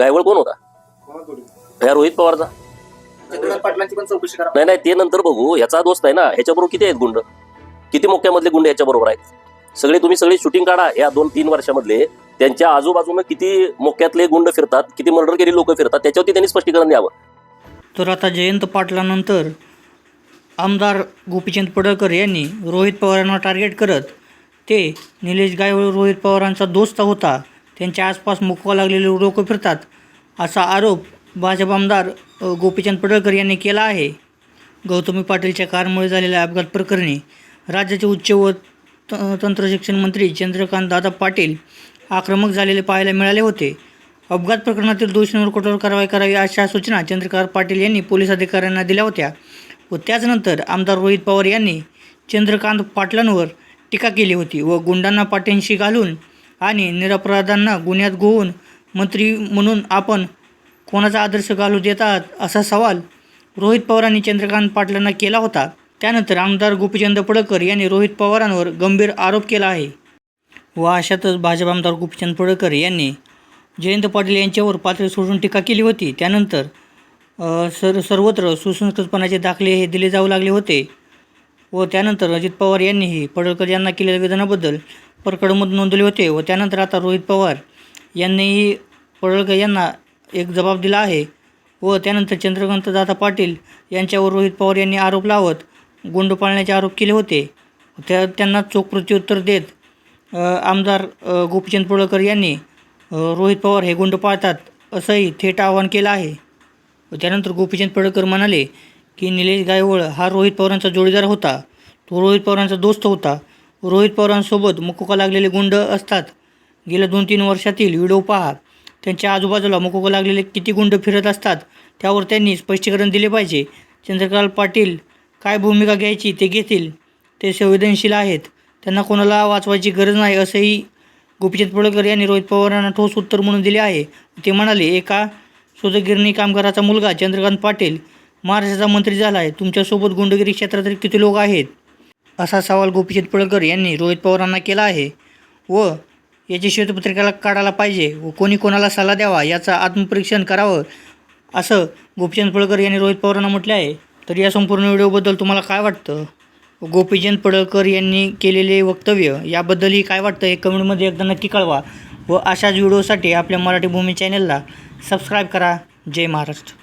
गायवळ कोण होता? ह्या रोहित पवारचा. पाटलांची पण चौकशी करा. नाही नाही ते नंतर बघू. ह्याचा दोस्त आहे ना ह्याच्याबरोबर किती आहेत गुंड? किती मोक्यामधले गुंड ह्याच्या बरोबर आहेत? सगळे तुम्ही सगळे शूटिंग काढा. या दोन तीन वर्षामधले त्यांच्या आजूबाजूने किती मोक्यातले गुंड फिरतात किती मर्डर केलेली लोक फिरतात त्याच्यावरती त्यांनी स्पष्टीकरण द्यावं. तर आता जयंत पाटलानंतर आमदार गोपीचंद पडळकर यांनी रोहित पवारांना टार्गेट करत ते निलेश गायवळ रोहित पवारांचा दोस्त होता. त्यांच्या आसपास मुकवा लागलेले लोक फिरतात असा आरोप भाजप आमदार गोपीचंद पडळकर यांनी केला आहे. गौतमी पाटीलच्या कारमुळे झालेल्या अपघात प्रकरणी राज्याचे उच्च व त तंत्रशिक्षण मंत्री चंद्रकांत दादा पाटील आक्रमक झालेले पाहायला मिळाले होते. अपघात प्रकरणातील दोषींवर कठोर कारवाई करावी अशा सूचना चंद्रकांत पाटील यांनी पोलीस अधिकाऱ्यांना दिल्या होत्या व त्याचनंतर आमदार रोहित पवार यांनी चंद्रकांत पाटलांवर टीका केली होती व गुंडांना पाट्यांशी घालून आणि निरपराधांना गुन्ह्यात गोवून मंत्री म्हणून आपण कोणाचा आदर्श घालू देतात असा सवाल रोहित पवारांनी चंद्रकांत पाटलांना केला होता. त्यानंतर आमदार गोपीचंद पडळकर यांनी रोहित पवारांवर गंभीर आरोप केला आहे. व अशातच भाजप आमदार गोपीचंद पडळकर यांनी जयंत पाटील यांच्यावर पातळी सोडून टीका केली होती. त्यानंतर सर सर्वत्र सुसंस्कृतपणाचे दाखले हे दिले जाऊ लागले होते. व त्यानंतर अजित पवार यांनीही पडळकर यांना केलेल्या विधानाबद्दल परकडमत नोंदवले होते व त्यानंतर आता रोहित पवार यांनीही पडळकर यांना एक जबाब दिला आहे व त्यानंतर चंद्रकांत दादा पाटील यांच्यावर रोहित पवार यांनी आरोप लावत गुंड पाळण्याचे आरोप केले होते. त्या त्यांना चोख प्रत्युत्तर देत आमदार गोपीचंद पडळकर यांनी रोहित पवार हे गुंड पाळतात असंही थेट आवाहन केलं आहे. व त्यानंतर गोपीचंद पडळकर म्हणाले की निलेश गायवळ हा रोहित पवारांचा जोडीदार होता. तो रोहित पवारांचा दोस्त होता. रोहित पवारांसोबत मुकुका लागलेले गुंड असतात. गेल्या दोन तीन वर्षातील व्हिडिओ पहा. त्यांच्या आजूबाजूला मुकुका लागलेले किती गुंड फिरत असतात त्यावर त्यांनी स्पष्टीकरण दिले पाहिजे. चंद्रकांत पाटील काय भूमिका घ्यायची ते घेतील. ते संवेदनशील आहेत. त्यांना कोणाला वाचवायची गरज नाही असंही गोपीचंद पडळकर यांनी रोहित पवारांना ठोस उत्तर म्हणून दिले आहे. ते म्हणाले एका सुतगिरणी कामगाराचा मुलगा चंद्रकांत पाटील महाराष्ट्राचा मंत्री झाला आहे. तुमच्यासोबत गुंडगिरी क्षेत्रात किती लोक आहेत? असा सवाल गोपीचंद पडळकर यांनी रोहित पवारांना केला आहे व याची श्वेतपत्रिकाला काढायला पाहिजे व कोणी कोणाला सल्ला द्यावा याचं आत्मपरीक्षण करावं असं गोपीचंद पडळकर यांनी रोहित पवारांना म्हटले आहे. तर या संपूर्ण व्हिडिओबद्दल तुम्हाला काय वाटतं? गोपीचंद पडळकर यांनी केलेले वक्तव्य याबद्दलही काय वाटतं हे कमेंटमध्ये एकदा नक्की कळवा व अशाच व्हिडिओसाठी आपल्या मराठी भूमी चॅनलला सबस्क्राईब करा. जय महाराष्ट्र.